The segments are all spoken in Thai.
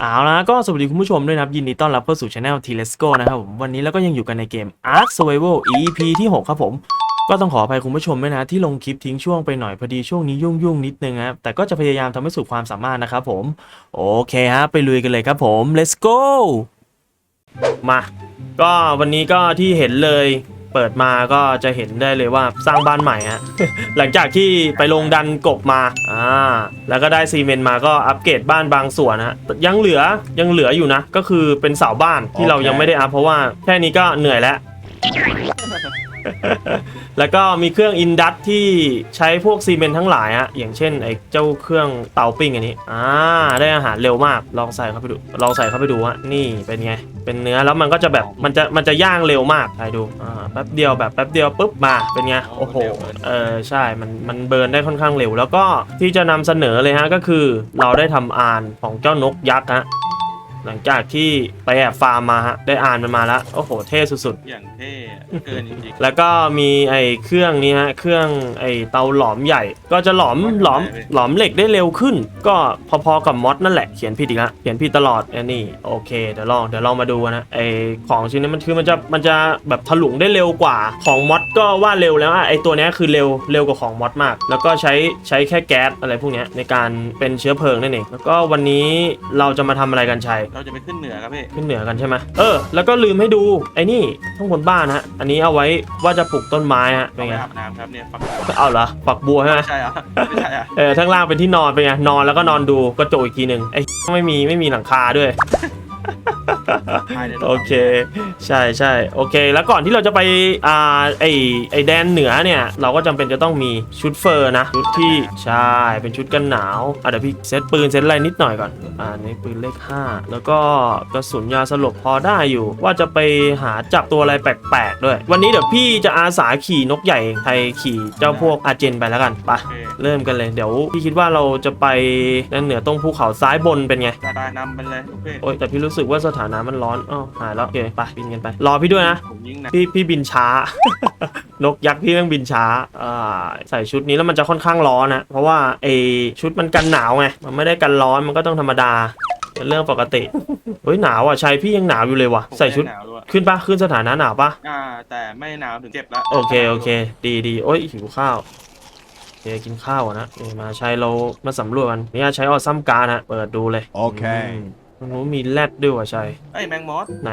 เอาละก็สวัสดีคุณผู้ชมด้วยนะครับ ยินดีต้อนรับเข้าสู่ช anel T Let's Go นะครับผมวันนี้เราก็ยังอยู่กันในเกม Ark Survival EP ที่ 6 ครับผม ก็ต้องขออภัยคุณผู้ชมด้วยนะ ที่ลงคลิปทิ้งช่วงไปหน่อยพอดีช่วงนี้ยุ่งยุ่งๆนิดนึงนะครับแต่ก็จะพยายามทำให้สุดความสามารถนะครับผม โอเคฮะไปลุยกันเลยครับผม let's go มา ก็วันนี้ก็ที่เห็นเลย เปิดมาก็จะเห็นได้เลยว่าสร้างบ้านใหม่ฮะ หลังจากที่ไปลงดันกบมาอ่าแล้วก็ได้ซีเมนต์มาก็อัปเกรดบ้านบางส่วนนะยังเหลือยังเหลืออยู่นะ ก็คือเป็นเสาบ้านที่เรายังไม่ได้อัพเพราะว่าแค่นี้ก็เหนื่อยแล้ว แล้วก็มีเครื่องอินดัสที่ใช้พวกซีเมนต์ทั้งหลายอะอย่างเช่นไอ้เจ้าเครื่องเตาปิ้งอันนี้อ่าได้อาหารเร็วมากลองใส่เข้าไปดูลองใส่เข้าไปดูฮะนี่เป็นไง เป็นเนื้อแล้วมันก็จะแบบมันจะมันจะย่างเร็วมากใครดูอ่าแป๊บเดียวแบบแป๊บเดียวปุ๊บมาเป็นไงโอ้โหเออใช่มันมันเบิร์นได้ค่อนข้างเร็ว แล้วก็ที่จะนำเสนอเลยฮะก็คือเราได้ทำอานของเจ้านกยักษ์ฮะ หลังจากที่ไปแอบฟาร์มมาฮะได้อ่านมันมาแล้วโอ้โหเท่สุดๆอย่างเท่เกินจริงแล้วก็มีไอ้เครื่องนี้ฮะเครื่องไอ้เตาหลอมใหญ่ ก็จะหลอมหลอมหลอมเหล็กได้เร็วขึ้น ก็พอๆกับมอสนั่นแหละเขียนผิดอีกแล้วเขียนผิดตลอดอันนี้โอเคเดี๋ยวลองเดี๋ยวลองมาดูนะไอ้ของชิ้นนี้มันคือมันจะมันจะแบบถลุงได้เร็วกว่าของมอสก็ว่าเร็วแล้วอะไอ้ตัวเนี้ยคือเร็วเร็วกว่าของมอสมาก แล้วก็ใช้ใช้แค่แก๊สอะไรพวกเนี้ยในการเป็นเชื้อเพลิงนั่นเองแล้วก็วันนี้เราจะมาทำอะไรกันชัยๆเราจะไปขึ้นเหนือครับพี่ขึ้นเหนือกันใช่ไหมเออ แล้วก็ลืมให้ดูไอ้นี่ข้างบนบ้านฮะ อันนี้เอาไว้ว่าจะปลูกต้นไม้ฮะเป็นไปไงอาบน้ำครับเนี่ยฝักเอาเหรอฝักบัวใช่ไหม ไม่ใช่เหรอะไม่ใช่อะเออทั้างล่างเป็นที่นอนเป็นไงนอนแล้วก็นอนดูกระจกอีกทีหนึ่งไอ้ ไม่มีไม่มีหลังคาด้วย ภายในรถโอเค ใช่ใช่โอเค แล้วก่อนที่เราจะไปอ่าไอไอแดนเหนือเนี่ย เราก็จำเป็นจะต้องมีชุดเฟอร์นะ ชุดที่ใช่เป็นชุดกันหนาวอะเดี๋ยวพี่เซตปืนเซตอะไรนิดหน่อยก่อน อ่านี่ปืนเลข 5 แล้วก็กระสุนยาสลบพอได้อยู่ ว่าจะไปหาจับตัวอะไรแปลกๆด้วย วันนี้เดี๋ยวพี่จะอาสาขี่นกใหญ่ใครขี่เจ้าพวกอาเจนไปแล้วกันไปโอเค เริ่มกันเลยเดี๋ยวพี่คิดว่าเราจะไปแดนเหนือตรงภูเขาซ้ายบนเป็นไงจะได้นำไปเลยโอเคโอ๊ยแต่พี่รู้สึกว่าสถานะมันร้อนอ้าวหายแล้วโอเคไปบินกันไป รอพี่ด้วยนะ ผมยิงนะพี่พี่บินช้า นกยักษ์พี่แม่งบินช้าอ่าใส่ชุดนี้แล้วมันจะค่อนข้างร้อนนะเพราะว่าไอชุดมันกันหนาวไงมันไม่ได้กันร้อนมันก็ต้องธรรมดาเป็นเรื่องปกติเฮ้ยหนาวอะชัยพี่ยังหนาวอยู่เลยว่ะผมใส่ชุดไม่หนาวด้วยขึ้นปะขึ้นสถานะหนาวปะ อ่า แต่ไม่หนาวถึงเจ็บแล้วโอเค โอเค ดีดีโอ้ยหิวข้าวโอเคกินข้าวก่อนนะนี่มาใช้เรามาสำรวจกันนี่ใช้ออซัมการ์ดนะเปิดดูเลย โอเคม ตรงนู้นมีแรดด้วยว่ะชัยเอ้ยแมงมอสไหน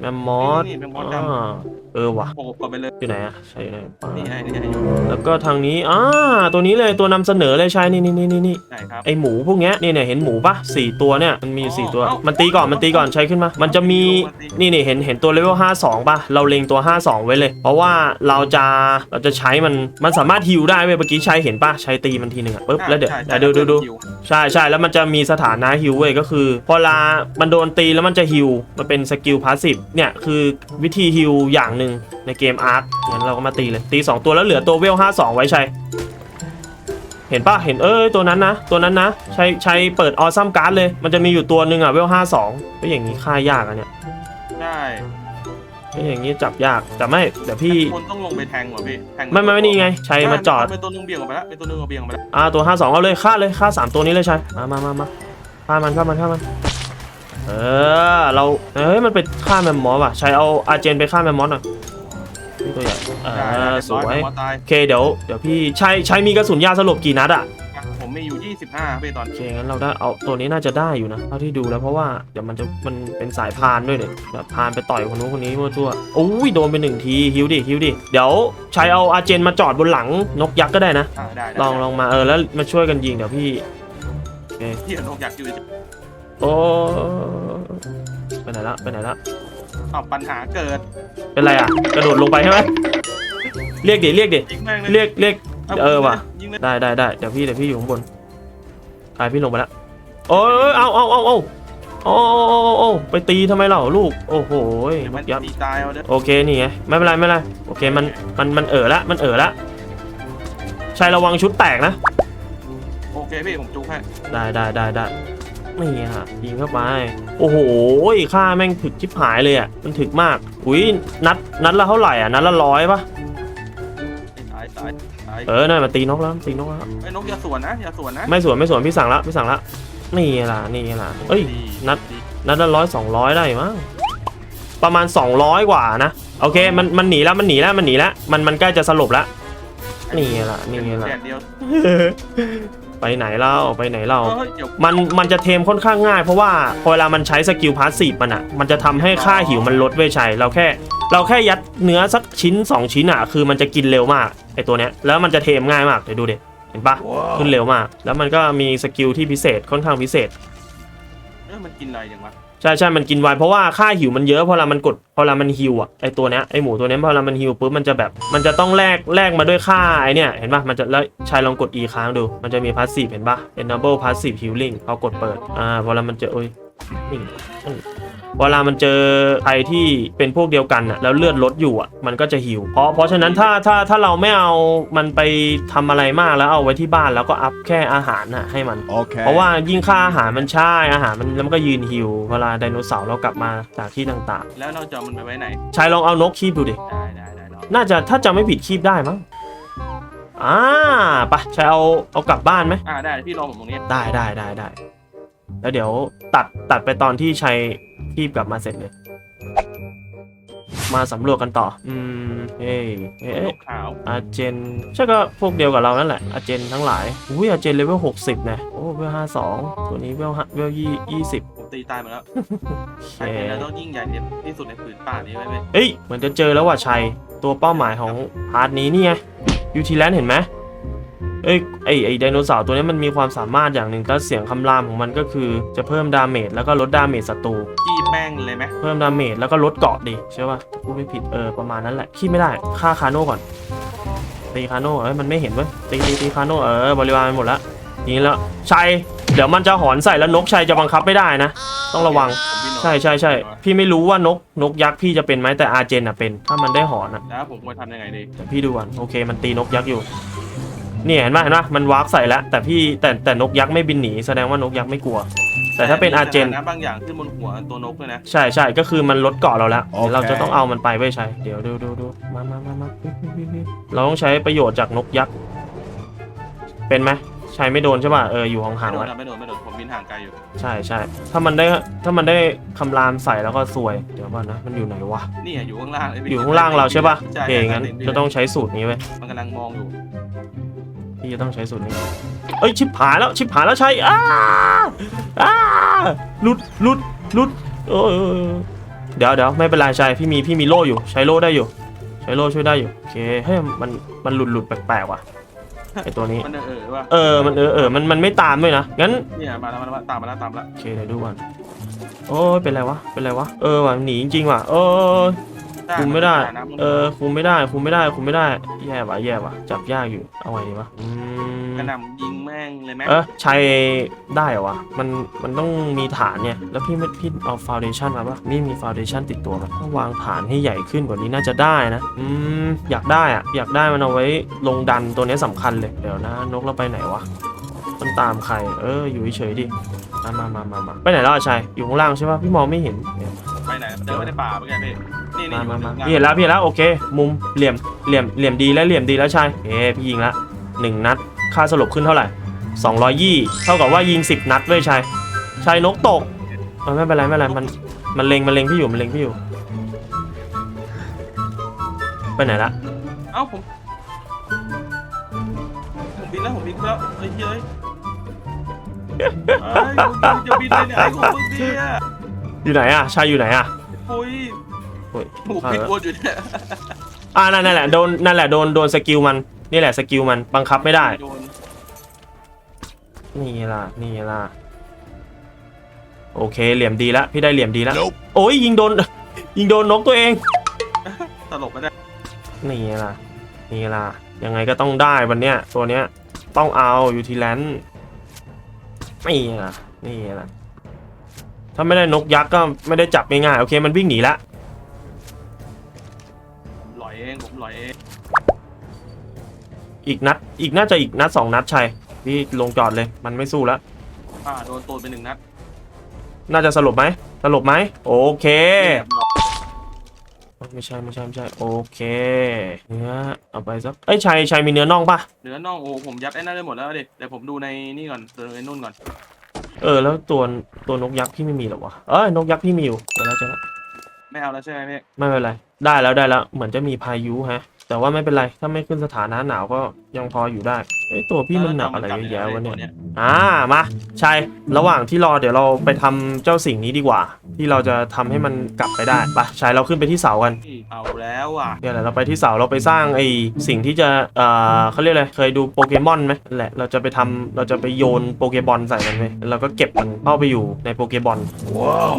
แมมมอสนี่แมมมอสดอ่าเออว่ะำโผล่กลับไปเลย อยู่ไหนอะใช่อยู่ไหนนี่ไงนี่ไงอยู่แล้วก็ทางนี้อ่าตัวนี้เลยตัวนำเสนอเลยใช่นี่นี่นี่นี่นี่ไหนครับ ไอหมูพวกเนี้ยนี่เนี่ยเห็นหมูปะสี่ตัวเนี่ยมันมีอยู่สี่ตัว อ๋อ มันตีก่อนมันตีก่อนใช้ขึ้นมา มันจะมีมันตีนี่นี่เห็นเห็นตัวเลเวล52 ป่ะ เราเล็งตัว 52 ไว้เลย เพราะว่าเราจะเราจะใช้มันมันสามารถฮิวได้เว้ยเมื่อกี้ใช้เห็นปะใช้ตีมันทีหนึ่งอะปุ๊บแล้วเดี๋ยวใช่เดี๋ยวดูดูดูใช่ใช่ใช่แล้วมันจะมีสถานะฮิวเว้ยก็คือ พอลามันโดนตีแล้วมันจะฮิวมันเป็นสกิลพาสซีฟเนี่ยคือวิธีฮิวอย่างหนึ่งในเกมอาร์คงั้นเราก็มาตีเลยตี 2 ตัวแล้วเหลือตัวเวล 52 ไว้ใช่เห็นปะเห็นเอ้ยตัวนั้นนะ ตัวนั้นนะ ใช้ใช้เปิดออซัมการ์ดเลย มันจะมีอยู่ตัวหนึ่งอะเวล 52ก็อย่างนี้ฆ่ายากอะเนี่ยใช่ก็อย่างนี้จับยากแต่ไม่เดี๋ยวพี่คนต้องลงไปแทงว่ะพี่แทงไม่ไม่ไม่นี่ไงใช้มาจอดเป็นตัวนึงเบี่ยงออกไปแล้วเป็นตัวนึงเอาเบี่ยงออกไปแล้วอ่าตัว 52เอาเลยฆ่าเลยฆ่าสามตัวนี้เลยใช่มามามามาฆ่ามันฆ่ามันฆ่ามัน เออเราเฮ้ยมันไปฆ่าแมมมอสว่ะใช้เอาอาเจนไปฆ่าแมมมอสหน่อยนี่ตัวใหญ่เอได้อได้สวยแมงมอสตายโอเคเดี๋ยวเดี๋ยวพี่ใช้ใช้มีกระสุนยาสลบกี่นัดอะอะผมมีอยู่ 25พี่ตอนโอเคงั้นเราได้เอาตัวนี้น่าจะได้อยู่นะเท่าที่ดูแล้วเพราะว่าเดี๋ยวมันจะมันเป็นสายพานด้วยเนี่ยแบบพานไปต่อยคนนู้นคนนี้มั่วทั่วโอ้ยโดนไปหนึ่งทีฮิวดิฮิวดิเดี๋ยวใช้เอาอาเจนมาจอดบนหลังนกยักษ์ก็ได้นะ อ่าได้ได้ลองลองมาเออแล้วมาช่วยกันยิงเดี๋ยวพี่ที่นกอยากอยู่ โอ้ไปไหนละไปไหนละเอาปัญหาเกิด เป็นไรอะ กระโดดลงไปใช่ไหมเรียกดิเรียกดิยิงแม่งเลยเรียกเรียกเออว่ะ ยิงเลยได้ได้ได้เดี๋ยวพี่เดี๋ยวพี่อยู่ข้างบนกายพี่ลงไปแล้วโอ้ยเอาเอาเอาเอาโอ้โอ้โอ้โอ้ไปตีทำไมเล่าลูก โอ้โหเดี๋ยวมันยับ ตีตายเอาเด้อโอเคนี่ไงไม่เป็นไรไม่เป็นไรโอเคมันมันมันเอ๋อละมันเอ๋อละชายระวังชุดแตกนะ โอเคพี่ผมจุกให้ได้ได้ได้ได้ นี่ฮะยิงเข้าไป โอ้โหค่าแม่งถึกชิบหายเลยอะมันถึกมาก อุ้ยนัดนัดละเท่าไหร่อะนัดละร้อยปะตายตายตายเออนั่นมาตีนกแล้วตีนกแล้วไอ้ยนกอย่าสวนนะอย่าสวนนะไม่สวนไม่สวนพี่สั่งละพี่สั่งละนี่ไงล่ะนี่ไงล่ะเอ้ยดีนัดนัดละร้อยสองร้อยได้มั้งประมาณสองร้อยกว่านะโอเคมันมันหนีแล้วมันหนีแล้วมันหนีแล้วมันมันใกล้จะสลบแล้วนี่ไงล่ะนี่ไงล่ะแดดเดียว ไปไหนเล่าไปไหนเล่า เฮ้ยเดี๋ยวมันมันจะเทมค่อนข้างง่ายเพราะว่าพอเวลามันใช้สกิลพาสซีฟมันอะ มันจะทำให้ค่าหิวมันลดเว้ยชัยเราแค่ เราแค่ยัดเนื้อสักชิ้น 2 ชิ้นอะ คือมันจะกินเร็วมากไอตัวเนี้ยแล้วมันจะเทมง่ายมากเดี๋ยวดูเด็เห็นปะขึ้นเร็วมาก แล้วมันก็มีสกิลที่พิเศษค่อนข้างพิเศษ เอ้ยมันกินอะไรอย่างวะใช่ใช่มันกินไวเพราะว่าค่าหิวมันเยอะพอเวลามันกดพอเวลามันหิวอะไอตัวเนี้ยไอหมูตัวเนี้ยพอเวลามันหิวปุ๊บมันจะแบบมันจะต้องแลกแลกมาด้วยค่าไอเนี้ยเห็นปะมันจะแล้วชายลองกด E ค้างดู มันจะมีพาสซีฟเห็นปะ enable passive healing พอกดเปิดอ่าพอเวลามันจะโอ้ยนี่ เวลามันเจอใครที่เป็นพวกเดียวกันอะแล้วเลือดลดอยู่อะมันก็จะหิว เพราะเพราะฉะนั้นถ้าถ้าถ้าเราไม่เอามันไปทำอะไรมากแล้วเอาไว้ที่บ้านแล้วก็อัพแค่อาหารน่ะให้มัน Okay. เพราะว่ายิ่งค่าอาหารมันใช่อาหารมันแล้วมันก็ยืนหิว เวลาไดโนเสาร์เรากลับมาจากที่ต่างแล้วเราจะเอามันไปไว้ไหนๆชายลองเอานกคีบดูดิได้ได้ได้ลองน่าจะถ้าจำไม่ผิดคีบได้มั้งอ่าไปะชายเอาเอากลับบ้านไหมอ่าได้พี่รอผมตรงนี้ได้ได้ได้ได้ แล้วเดี๋ยวตัดตัดไปตอนที่ชัยคีบกลับมาเสร็จเลย มาสำรวจกันต่อ อืมเฮ้ยเฮ้นยกขาวอาเจนใช่ก็พวกเดียวกับเรานั่นแหละ อาเจนทั้งหลาย อุ้ยอาเจนเลเวลหกสิบนะ โอ้เวลห้าสองตัวนี้เวลห้าเวลยี่ยี่สิบผมตีตายหมดแล้วโอเคใช่แล้วต้องยิ่งใหญ่ที่สุดในผืนป่านี้ไว้เว้ยเอ้ยเหมือนจะเจอแล้วว่ะชัย ตัวเป้าหมายของพาร์ทนี้นี่ไงยูทีแลนเห็นไหม เอ้ยไอไอไดโนเสาร์ตัวนี้มันมีความสามารถอย่างหนึ่งถ้าเสียงคำรามของมันก็คือจะเพิ่มดาเมจแล้วก็ลดดาเมจศัตรูขี้แป้งเลยไหมเพิ่มดาเมจแล้วก็ลดเกราะดิใช่ป่ะพูดไม่ผิดเออประมาณนั้นแหละขี้ไม่ได้ฆ่าคาโน่ก่อนตีคาโน่เอ้ยมันไม่เห็นเว้ยตีตีตีคาโน่เออบริวารมันหมดแล้วทีนี้แล้วชัยเดี๋ยวมันจะหอนใส่แล้วนกชัยจะบังคับไม่ได้นะ ต้องระวังผมบินออกใช่ใช่ใช่พี่ไม่รู้ว่านกนกยักษ์พี่จะเป็นไหมแต่อาร์เจนอะเป็น ถ้ามันได้หอนอะแล้วผมควรทำยังไงดีแต่พี่ดูก่อนโอเค มันตีนกยักษ์อยู่ เนี่ยเห็นไหมเห็นไหมมันวาร์ปใส่แล้วแต่พี่แต่แต่นกยักษ์ไม่บินหนีแสดงว่านกยักษ์ไม่กลัว แต่ถ้าเป็นอาร์เจนมีสถนะบางอย่างขึ้นบนหัวตัวนกเลยนะ ใช่ใช่ก็คือมันลดเกาะเราแล้วโอเค เดี๋ยวเราจะต้องเอามันไปไว้ใช้เดี๋ยวดูดูดูมามามามาเราต้องใช้ประโยชน์จากนกยักษ์ เป็นไหมใช้ไม่โดนใช่ป่ะ เออ อยู่ห่างๆไม่โดไว้นนะไม่โดนไม่โดนผมบินห่างไกลอยู่ ใช่ใช่ถ้ามันได้ถ้ามันได้คำรามใส่แล้วก็ซวย เดี๋ยวก่อนนะ มันอยู่ไหนวะ นี่อะอยู่ข้างล่างเลอยู่ข้างล่างเราใช่ป่ะใช่โอเคงั้นใช่จะต้องใช้สูตรนี้ไว้ยมันกำลังมองอยู่ พี่จะต้องใช้สูตรนี้เอ้ยชิบหายแล้วชิบหายแล้วใช่อ้าอ้าหลุดหลุดหลุดเออเออเออเดี๋ยวเดี๋ยวไม่เป็นไรใช่พี่มีพี่มีโล่อยู่ ใช้โล่ได้อยู่ ใช้โล่ช่วยได้อยู่โอเคเฮ้ยมันมันหลุดหลุดแปลกๆว่ะไอตัวนี้มันเออว่าเออมันเออเออมันมันไม่ตามด้วยนะงั้นเนี่ยมาแล้วมาแล้วตามมาแล้วตามมาแล้วโอเคเดี๋ยวดูก่อนโอ้ยเป็นไรวะเป็นไรวะเออว่ะหนีจริงๆว่ะเออ คุมไม่ได้นะงเออคุมไม่ได้คุมไม่ได้คุมไม่ได้ แย่ว่ะแย่ว่ะจับยากอยู่ เอาไงดีวะอืมกระหน่ำยิงแม่งเลยไหมเออใช้ได้เหรอวะ มันมันต้องมีฐานเนี่ย แล้วพี่ไม่พี่เอาฟาวเดชันมาปะนี่มีฟาวเดชันติดตัวมั้ยต้องวางฐานให้ใหญ่ขึ้นกว่านี้น่าจะได้นะ อืมอยากได้อะอยากได้มันเอาไว้ลงดันตัวเนี้ยสำคัญเลย เดี๋ยวนะ นกเราไปไหนวะ มันตามใคร เออ อยู่เฉยๆดิมามามามามาไปไหนแล้วอะชัยอยู่ข้างล่างใช่ปะพี่มองไม่เห็นเนี่ยไปไหนเดินไปในป่าเมื่อกี้พี่ นี่นี่มาอยู่มามาข้างล่างพี่เห็นแล้วพี่เห็นแล้วโอเค มุมเหลี่ยมเหลี่ยมเหลี่ยมดีแล้วเหลี่ยมดีแล้วชัยเอ้พี่ยิงละหนึ่งนัดค่าสลบขึ้นเท่าไหร่200ยี่เท่ากับว่ายิง10นัดด้วยชัยชัยนกตกเออไม่เป็นไรไม่เป็นไรมันมันเล็งมันเล็งพี่อยู่มันเล็งพี่อยู่ไปไหนละเอ้าผมผมบินแล้วผมบินแล้วเฮ้ยเฮ้ยเฮ้ยมึงจะบินไปไหนของมึงเนี่ยอยู่ไหนอะชัยอยู่ไหนอะโอ้ย โอ้ยหมูบินวนอยู่เนี่ยอ่านั่นนั่นแหละโดนนั่นแหละโดนโดนสกิลมันนี่แหละสกิลมันบังคับไม่ได้โดนนี่ล่ะนี่ล่ะโอเคเหลี่ยมดีแล้วพี่ได้เหลี่ยมดีแล้ว Nope. โอ้ยยิงโดน ยิงโดนนกตัวเอง ตลกไปได้นี่ล่ะ นี่ล่ะ ยังไงก็ต้องได้วันเนี้ย ตัวเนี้ย ต้องเอาอยู่ที่แลนด์นี่ล่ะ นี่ล่ะ ถ้าไม่ได้นกยักษ์ก็ไม่ได้จับง่ายๆโอเค มันวิ่งหนีละ อีกนัด อีกน่าจะอีกนัดสองนัดชัยพี่ลงจอดเลย มันไม่สู้แล้วอ่าโดนตูนไปหนึ่งนัดน่าจะสลบไหมสลบไหมโอเคเรียบร้อยไม่ใช่ไม่ใช่ไม่ใช่โอเคเนื้อเอาไปสักเอ้ยชัยชัยมีเนื้อน่องปะเนื้อน่องโอ้ผมยัดไอ้นั่นได้หมดแล้วดิแต่ผมดูในนี่ก่อนดูในนู่นก่อน เออแล้วตัวตัวนกยักษ์พี่ไม่มีเหรอวะเอ้ยนกยักษ์พี่มีอยู่เดี๋ยวแล้วจะไม่เอาแล้วใช่ไหมพี่ไม่เป็นไรได้แล้วได้แล้วเหมือนจะมีพายุฮะ แต่ว่าไม่เป็นไร ถ้าไม่ขึ้นสถานะหนาวก็ ยังพออยู่ได้เอ้ยตัวพี่มันหนักอะไรเยอะแยะวะเนี่ย อ่ามาใช่ระหว่างที่รอเดี๋ยวเราไปทำเจ้าสิ่งนี้ดีกว่า ที่เราจะทำให้มันกลับไปได้ไปใช่เราขึ้นไปที่เสากันพี่เอาแล้วอะเดี๋ยวแหละเราไปที่เสาเราไปสร้างไอ้สิ่งที่จะเอ่อเขาเรียกอะไรเคยดูโปเกมอนไหมนั่นแหละเราจะไปทำเราจะไปโยนโปเกบอลใส่มันไปแล้วเราก็เก็บมันเข้าไปอยู่ในโปเกบอล ว้าว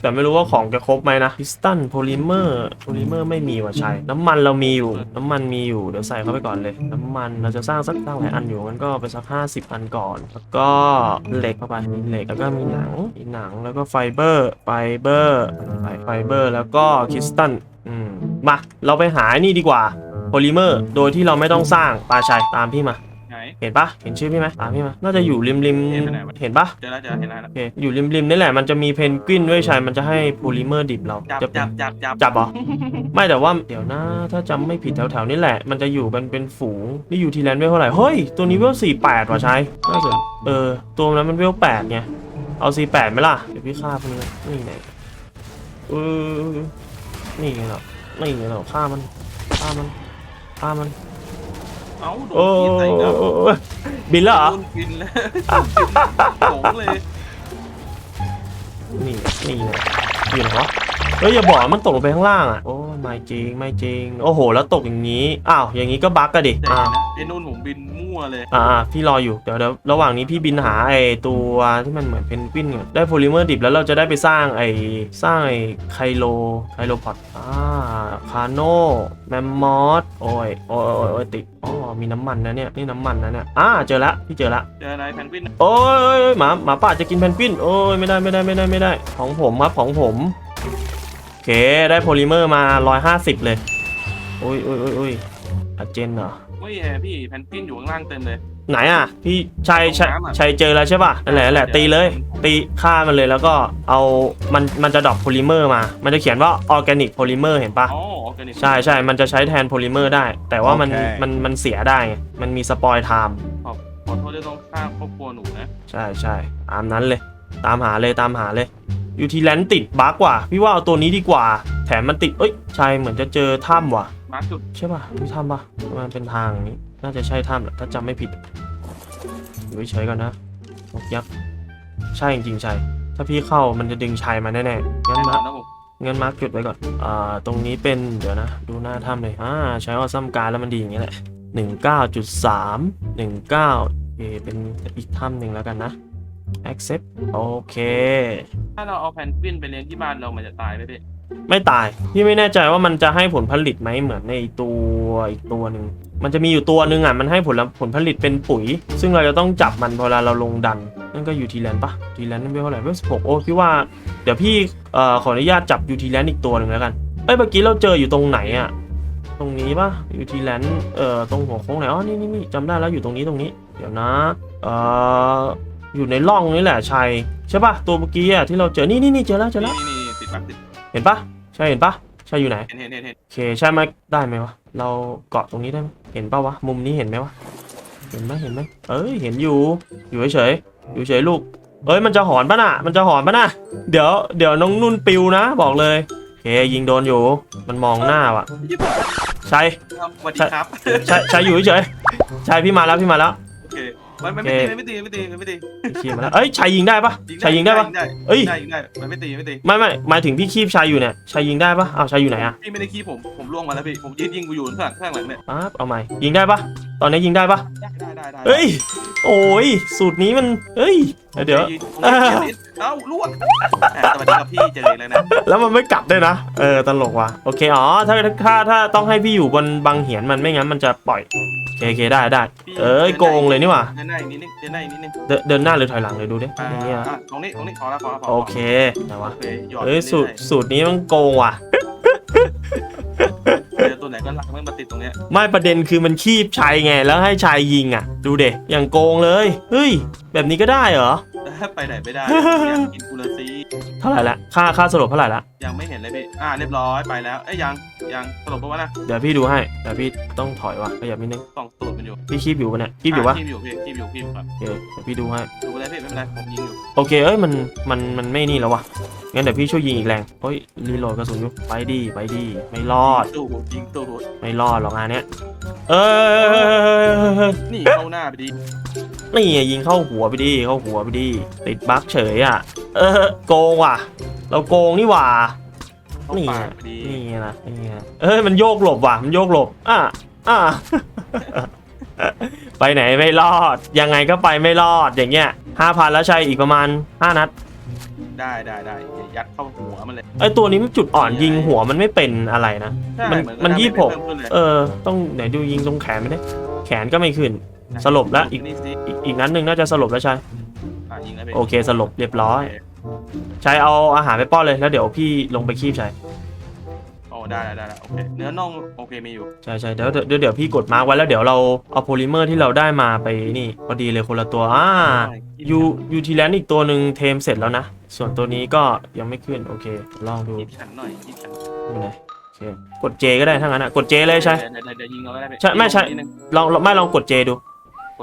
แต่ไม่รู้ว่าของจะครบไหมนะพิสตันโพลิเมอร์โพลิเมอร์ไม่มีว่ะใช่ น้ำมันเรามีอยู่ น้ำมันมีอยู่ เดี๋ยวใส่เข้าไปก่อนเลยน้ำมัน เราจะสร้างสักตั้งหลายอันอยู่งั้นก็ไปสักห้าสิบอันก่อน แล้วก็เหล็กเข้าไปเหล็กแล้วก็มีหนังมีหนังแล้วก็ไฟเบอร์ไฟเบอร์ไฟเบอร์แล้วก็คริสตัลอืมมาเราไปหานี่ดีกว่าโพลิเมอร์ โดยที่เราไม่ต้องสร้างปลาชัยตามพี่มา เห็นปะเห็นชื่อพี่ไหมตามพี่มาน่าจะอยู่ริมริมเห็นไปไหนวะ เห็นปะเจอแล้วเจอแล้วเห็นแล้วโอเคอยู่ริมริมนี่แหละมันจะมีเพนกวินด้วยชัยมันจะให้โพลิเมอร์ดิบเราจับจะเป็น จับจับจับจับเหรอ ไม่แต่ว่าเดี๋ยวนะ ถ้าจำไม่ผิดแถวๆนี้แหละ มันจะอยู่เป็นเป็นฝูงนี่อยู่ทีแลนด์เวลเท่าไหร่ เฮ้ย ตัวนี้เวลสี่แปดว่ะชายน่าสนเออ ตัวนั้นมันเวลแปดไง เอาสี่แปดไหมล่ะ เดี๋ยวพี่ฆ่าพวกนี้นี่ไงเออนี่ไงเหรอนี่ไงเหรอฆ่ามันฆ่ามันฆ่ามัน เอ้าโดโอ้นกินใส่อีกแล้วบินแล้วเหรอ โดนกินแล้วโงเลย นี่นี่ไงอยู่ไหนวะ เฮ้ยอย่าบอกว่ามันตกลงไปข้างล่างอะโอ้ไม่จริงไม่จริง โอ้โห แล้วตกอย่างนี้อ้าวอย่างนี้ก็บั๊กกันดิแต่อ้าวนะไอ้นู่นผมบินมั่วเลยอ่าๆพี่รออยู่เดี๋ยวเดี๋ยวระหว่างนี้พี่บินหาไอ้ตัวที่มันเหมือนเพนกวินก่อนได้โพลิเมอร์ดิบแล้วเราจะได้ไปสร้างไอ้สร้างไอ้ไคโลไคโลพอดอ่าคาโนแมมมอสโอ้ยโอ้ยโอ้ยโอ้ยติดอ๋อมีน้ำมันนะเนี่ยนี่น้ำมันนะเนี่ยอ่าเจอละพี่เจอละ เจออะไรแพนกวินโอ้ยโอ้ยโอ้ยหมาหมาป่าจะกินเพนกวินโอ้ยไม่ได้ไม่ได้ไม่ได้ไม่ได้ ของผมครับของผมโอ เค ได้โพลิเมอร์มา 150 เลยโอ้ยโอ้ยโอ้ยโอ้ยอาเจนเหรอไม่แย่พี่แพนกวินอยู่ข้างล่างเต็มเลย ไหนอะ พี่ชัยชัยตรงน้ำอะชัยเจอแล้วใช่ป่ะนั่นแหละนั่นแหละตีเลย ตีฆ่ามันเลยแล้วก็เอามันมันจะดรอปโพลิเมอร์มา มันจะเขียนว่าออร์แกนิกโพลิเมอร์เห็นปะอ๋อออร์แกนิกใช่ใช่มันจะใช้แทนโพลิเมอร์ได้ แต่ว่ามันโอเค มันมันเสียได้ไงมันมีสปอยไทม์ขอโทษที่ต้องฆ่าครอบครัวหนูนะ ใช่ใช่ตามนั้นเลย ตามหาเลยตามหาเลยอ ยู่ที่แลนด์ติดบั๊กว่ะพี่ว่าเอาตัวนี้ดีกว่า แถมมันติดเอ้ยใช่เหมือนจะเจอถ้ำว่ะ มาร์คจุดใช่ป่ะที่ถ้ำป่ะมันเป็นทางนี้ น่าจะใช่ถ้ำแหละถ้าจำไม่ผิดอยู่เฉยๆก่อนนะนกยักษ์ใช่จริงๆใช่ ถ้าพี่เข้ามันจะดึงชัยมาแน่ๆงั้นแน่นมาอนนะผมงั้นมาร์กจุดไว้ก่อนอ่าตรงนี้เป็นเดี๋ยวนะ ดูหน้าถ้ำเลยอ่าใช้ออซัมการดแล้วมันดีอย่างนี้แหละหนึ่งเก้าจุดสามหนึ่งเก้าโอเคเป็นอีกถ้ำหนึ่งแล้วกันนะ accept โอเค ถ้าเราเอาแพนกวินไปเลี้ยงที่บ้านเรามันจะตายไหมพี่ไม่ตาย พี่ไม่แน่ใจว่ามันจะให้ผลผลิตไหมเหมือนในตัวอีกตัวหนึ่ง มันจะมีอยู่ตัวหนึ่งอะ มันให้ผลผลผลิตเป็นปุ๋ย ซึ่งเราจะต้องจับมันเวลาเราลงดัน นั่นก็อยู่ทีแลนด์ปะทีแลนด์นั่นเป็นเท่าไหร่เว็บสิบหกโอ้พี่ว่า เดี๋ยวพี่เอ่อขออนุญาตจับยูทีแลนด์อีกตัวหนึ่งแล้วกัน เอ้ยเมื่อกี้เราเจออยู่ตรงไหนอะ ตรงนี้ปะยูทีแลนด์เอ่อตรงหัวโค้งไหน อ๋อ นี่นี่นี่จำได้แล้วอยู่ตรงนี้ตรงนี้ เดี๋ยวนะ เอ่อ อยู่ในร่องนี่แหละชัยใช่ปะตัวเมื่อกี้อะที่เราเจอนี่นี่นี่เจอแล้วเจอแล้วนี่นี่นี่ติดบักติดเห็นปะใช่เห็นปะใช่อยู่ไหนเห็นเห็นเห็นเห็นโอเคใช่ไหมได้ไหมวะเราเกาะตรงนี้ได้ไหมเห็นปะวะมุมนี้เห็นไหมวะเห็นไหมเห็นไหมเอ้ยเห็นอยู่อยู่เฉยๆอยู่เฉยลูกเอ้ยมันจะหอนปะน่ะ มันจะหอนปะน่ะ เดี๋ยวเดี๋ยวน้องนุ่นปิวนะบอกเลยโอเคยิงโดนอยู่มันมองหน้าว่ะยี่ปใช่ครับสวัสดีครับใช่ใช่อยู่เฉยๆใช่พี่มาแล้วพี่มาแล้วโอเค มันมันไม่ตีมันไม่ตีมันไม่ตีมันไม่ตีพี่คีบมาแล้วเอ้ยชายยิงได้ปะชายยิงได้ปะได้เอ้ยได้ยิงได้มันไม่ตีมันไม่ตีไม่ไม่หมายถึงพี่คีบชายอยู่เนี่ยชายยิงได้ปะอ้าวชายอยู่ไหนอะพี่ไม่ได้ขี้ผมผมล่วงมาแล้วพี่ผมยืนยิงกูอยู่ข้างหลังข้างหลังเนี่ยป๊าบเอาใหม่ยิงได้ปะ ตอนนี้ยิงได้ปะได้ได้ได้เฮ้ย โอ้ย สูตรนี้มัน เฮ้ย เดี๋ยว เอ้าล่วงแหมสวัสดีครับพี่เจออีกแล้วนะ แล้วมันไม่กลับด้วยนะ เออ ตลกว่ะ โอเค อ๋อ ถ้าถ้าถ้าต้องให้พี่อยู่บนบังเหียนมันไม่งั้นมันจะปล่อย โอเคโอเคได้ได้พี่เอ้ย โกงเลยนี่หว่าเดินหน้าอีกนิดนึง เดินหน้าอีกนิดนึง เดินเดินหน้าหรือถอยหลังเลยดูดิอ่าอย่างเงี้ยอะตรงนี้ตรงนี้ขอละขอละขอละโอเคไหนโอวะเคหยอดเอ้ย สูตรรื่อสูตรนี้มันโกงว่ะๆเจอตัว ไหนก็รักมันมาติดตรงเนี้ยไม่ประเด็นคือมันคีบชายไงแล้วให้ชายยิงอะ ดูเด็อย่างโกงเลย เฮ้ย แบบนี้ก็ได้เหรอ ไปไหนไม่ได้อยากกินกูละซีเท่าไหร่ละค่าค่าสลบเท่าไหร่ละยังไม่เห็นเลยพี่อ่าเรียบร้อยไปแล้วเอ้ยยังยังสรุปว่านะเดี๋ยวพี่ดูให้เดี๋ยวพี่ต้องถอยว่ะขยับนิดนึงกล่องตูดมันอยู่พี่คีบอยู่ปะเนี่ยคีบอยู่ปะคีบอยู่พี่คีบอยู่คีบอยู่ครับโอเคเดี๋ยวพี่ดูให้ดูไปเลยพี่ไม่เป็นไรผมยิงอยู่โอเคเอ้ยมันมันมันไม่นี่แล้ววะงั้นเดี๋ยวพี่ช่วยยิงอีกแรงเฮ้ยรีโหลดกระสุนอยู่ไปดีไปดีไม่รอดตู้ยิงตู้ไม่รอดหรอกงานเนี้ยเอ้ยนี่เข้าหน้าไปดี นี่ไงยิงเข้าหัวไปดิเข้าหัวไปดิติดบั๊กเฉยอะ เออโกงว่ะ เราโกงนี่หว่าเข้านี่ปาไงกไปดีนี่ไงนะนี่ไงนะเอ้ยมันโยกหลบว่ะ มันโยกหลบ อะอะไปไหนไม่รอด ยังไงก็ไปไม่รอดอย่างเงี้ยห้าพันแล้วใช่อีกประมาณห้านัด ได้ได้ได้อย่ายัดเข้าหัวมันเลยไอตัวนี้มันจุดอ่อนยิงหัวมันไม่เป็นอะไรนะใช่มันเหอมันดาเจยี่สิบหกเพิ่มขึ้นเลยเออ ต้องไหนดูยิงตรงแขนไม่ได้ แขนก็ไม่ขึ้น สลบแล้วอีกนี่สิอีกอีกนัดหนึ่งน่าจะสลบแล้วใช่ อะยิงแล้วพี่โอเคสลบเรียบร้อย ใช้เอาอาหารไปป้อนเลยแล้วเดี๋ยวพี่ลงไปคีบใช้โอ้ได้ได้ได้ได้โอเคเนื้อน่องโอเคมีอยู่ใช่ใช่เดี๋ยวเดี๋ยวเดี๋ยวพี่กดมาร์กไว้แล้วเดี๋ยวเราเอาโพลิเมอร์ที่เราได้มาไปนี่พอดีเลยคนละตัวอ่ายูยูทีแลนอีกตัวหนึ่งเทมเสร็จแล้วนะ ส่วนตัวนี้ก็ยังไม่ขึ้น โอเค ลองดูยิงขันหน่อยยิงขันดูเลยโอเคกด J ก็ได้ทั้งนั้นอะ กด J เลยใช่ เดี๋ยวเดี๋ยวเดี๋ยวยิงเราก็ได้พี่ใช่ไม่ใช่ นิดนึงลองลองไม่ลองกด J ดูกด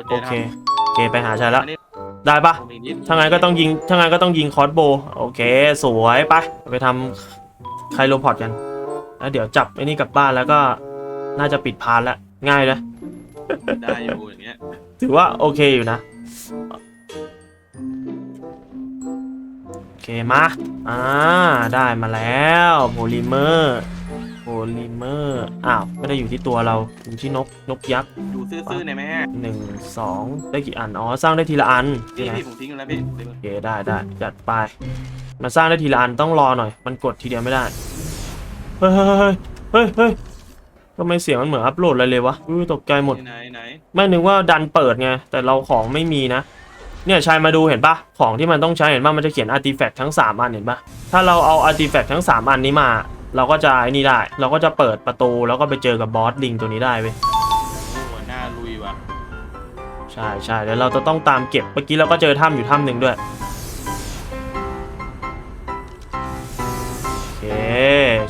เจโอนะเครับโอเคไปหาใช่แล้วอันนี้ได้ปะผมอีกนิดถ้างั้นก็ต้องยิงถ้างั้นก็ต้องยิงคอร์สโบว์โอเค สวยไปไปทำไคโรพอดกัน แล้วเดี๋ยวจับไอ้นี่กลับบ้านแล้วก็น่าจะปิดพานแล้วง่ายเลยได้อยู่อย่างเงี้ยถือว่าโอเคอยู่นะ โอเคมาอ่าได้มาแล้วโพลิเมอร์โพลิเมอร์อ้าว ไม่ได้อยู่ที่ตัวเราอยู่ที่นกนกยักษ์ดู ซื่อๆหน่อยไหมฮะหนึ่งสองได้กี่อัน อ๋อ สร้างได้ทีละอันพี่ไงพี่ผมทิ้งกันแล้วพี่โอเคได้ได้จัดไปมาสร้างได้ทีละอันต้องรอหน่อย มันกดทีเดียวไม่ได้ เฮ้ยเฮ้ยเฮ้ยเฮ้ยทำไมเสียงมันเหมือนอัพโหลดอะไรเลยวะอุ้ยตกใจหมด ไหนไหนไม่นึกว่าดันเปิดไง แต่เราของไม่มีนะ เนี่ยชายมาดูเห็นปะของที่มันต้องใช้เห็นปะมันจะเขียนอาร์ติแฟกต์ทั้ง 3 อันเห็นปะถ้าเราเอาอาร์ติแฟกต์ทั้ง 3 อันนี้มา เราก็จะไอ้นี่ได้ เราก็จะเปิดประตูแล้วก็ไปเจอกับบอสลิงตัวนี้ได้เว้ย ใช่ใช่เดี๋ยวเราจะต้องตามเก็บเมื่อกี้เราก็เจอถ้ำอยู่ถ้ำหนึ่งด้วยโอเค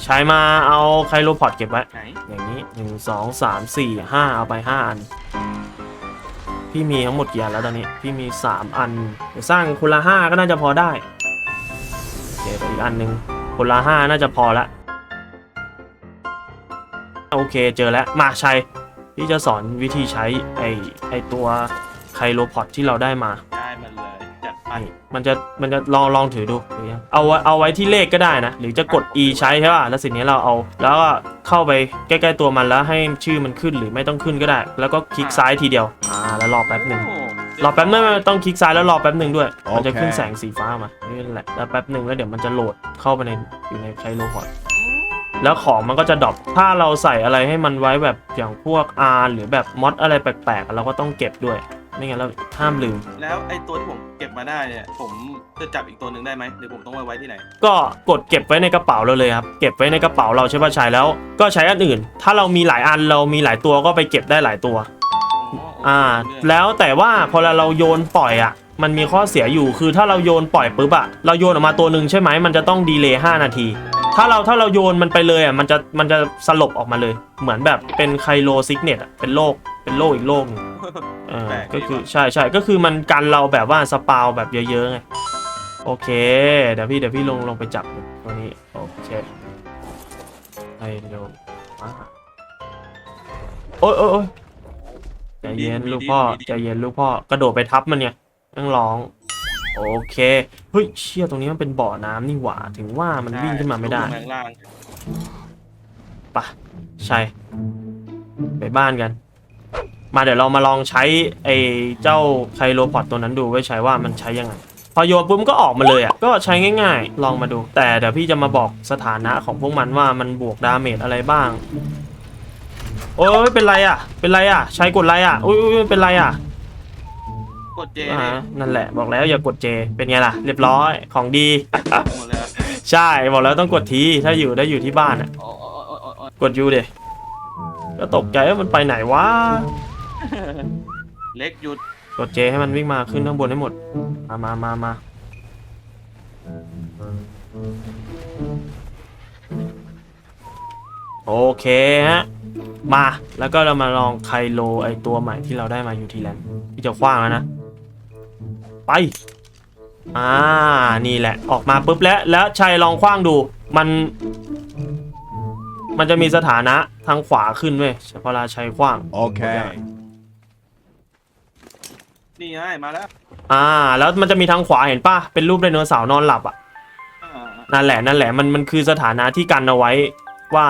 ใช้มาเอาไคโรพอดเก็บไว้ไหนอย่างนี้หนึ่งสองสามสี่ห้าเอาไปห้าอัน พี่มีทั้งหมดกี่อันแล้วตอนนี้ พี่มีสามอันเดี๋ยวสร้างคนละห้าก็น่าจะพอได้โอเคไปอีกอันหนึ่งคนละห้าน่าจะพอละโอเคเจอแล้วมาชัย พี่จะสอนวิธีใช้ไอไอตัวไคโรพอดที่เราได้มาได้มันเลยจัดไปนี่มันจะมันจะลองลองถือดูหรือยังเอาไว้เอาไว้ที่เลขก็ได้นะ หรือจะกด e ใช้ใช่ป่ะแล้วสิ่งนี้เราเอา แล้วก็เข้าไปใกล้ๆตัวมันแล้วให้ชื่อมันขึ้นหรือไม่ต้องขึ้นก็ได้ แล้วก็คลิกซ้ายทีเดียวอ่าแล้วรอแป๊บหนึ่งโอ้รอแป๊บนึงไม่ต้องคลิกซ้ายแล้วรอแป๊บหนึ่งด้วย มันจะโอเคขึ้นแสงสีฟ้ามานี่แหละแล้วแป๊บหนึ่งแล้วเดี๋ยวมันจะโหลดเข้าไปในอยู่ในไคโรพอด แล้วของมันก็จะดรอปถ้าเราใส่อะไรให้มันไว้แบบอย่างพวก R หรือแบบมอดอะไรแปลกๆ เราก็ต้องเก็บด้วย ไม่งั้นเราห้ามลืม แล้วไอ้ตัวที่ผมเก็บมาได้เนี่ย ผมจะจับอีกตัวหนึ่งได้ไหมหรือผมต้องไว้ไว้ที่ไหน ก็กดเก็บไว้ในกระเป๋าเราเลยครับ เก็บไว้ในกระเป๋าเราใช่ป่ะชายแล้ว ก็ใช้อันอื่น ถ้าเรามีหลายอันเรามีหลายตัวก็ไปเก็บได้หลายตัว อ่า แล้วแต่ว่าพอเราโยนปล่อยอะ มันมีข้อเสียอยู่คือถ้าเราโยนปล่อยปุ๊บอะเราโยนออกมาตัวหนึ่งใช่ไหมมันจะต้องดีเลย์5นาที ถ้าเราถ้าเราโยนมันไปเลยอะมันจะมันจะสลบออกมาเลย เหมือนแบบเป็นไคโลซิกเนตอะเป็นโรคเป็นโรคอีกโรคหนึงเออก็คือใช่ใช่ก็คือมันกันเราแบบว่าสปาวแบบเยอะๆไงโอเค เดี๋ยวพี่เดี๋ยวพี่ลงลงไปจับตัวนี้โอเคไฮโลมาโอ้ยโอ้ยโอ้ยใจเย็นลูกพ่อใจเย็นลูกพ่อ กระโดดไปทับมันเนี่ยต้องร้อง โอเค เฮ้ยเชี่ยตรงนี้มันเป็นบ่อน้ำนี่หว่าถึงว่ามันวิ่งขึ้นมาไม่ได้ลงข้างล่างปะใช่ไปบ้านกัน มาเดี๋ยวเรามาลองใช้ไอ้เจ้าไคโรพอดตัวนั้นดูไว้ใช้ว่ามันใช้ยังไง พอโยนปุ๊บมันก็ออกมาเลยอะก็ใช้ง่ายๆ ลองมาดู แต่เดี๋ยวพี่จะมาบอกสถานะของพวกมันว่ามันบวกดาเมจอะไรบ้าง โอ้ยเป็นไรอะ เป็นไรอะ ใช้กดไรอะอุ้ยอุ้ยเป็นไรอะ กดเจอ่าเนี่ยนั่นแหละบอกแล้วอย่ากดเจ เป็นไงล่ะ เรียบร้อยของดี หมดแล้วใช่บอกแล้วต้องกดทีถ้าอยู่ได้อยู่ที่บ้านอะโอ้โอ้โอ้โอ้โอ้กดยูเดก็ตกใจว่ามันไปไหนวะเล็กหยุดกดเจให้มันวิ่งมาขึ้นข้างบนให้หมด มามามามาโอเคฮะ มาแล้วก็เรามาลองไคโลไอตัวใหม่ที่เราได้มาอยู่ทีแลนด์ที่จะคว้างแล้วนะ ไป อ่า นี่แหละ ออกมาปุ๊บแล้วแล้วชัยลองคว้างดู มัน มันจะมีสถานะทางขวาขึ้นเว้ยเวลาชัยคว้าง Okay. นี่ไงมาแล้ว อ่า แล้วมันจะมีทางขวาเห็นป่ะ เป็นรูปไดโนเสาร์นอนหลับอะอ่านั่นแหละ นั่นแหละ มัน มันคือสถานะที่กันเอาไว้ว่า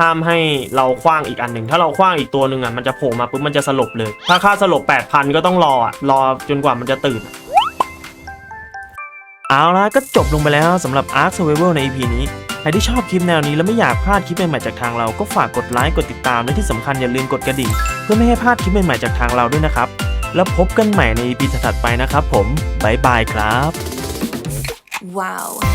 ห้ามให้เราคว้างอีกอันหนึ่ง ถ้าเราคว้างอีกตัวหนึ่งอะ มันจะโผล่มาปุ๊บมันจะสลบเลย ถ้าค่าสลบ8,000 ก็ต้องรออะ รอจนกว่ามันจะตื่น เอาละก็จบลงไปแล้วสำหรับ Ark Survival ใน EP นี้ ใครที่ชอบคลิปแนวนี้แล้วไม่อยากพลาดคลิปใหม่ๆจากทางเรา ก็ฝากกดไลค์กดติดตามและที่สำคัญอย่าลืมกดกระดิ่ง เพื่อไม่ให้พลาดคลิปใหม่ๆจากทางเราด้วยนะครับ แล้วพบกันใหม่ใน EP ถัดๆไปนะครับผม บ๊ายบายครับ Wow.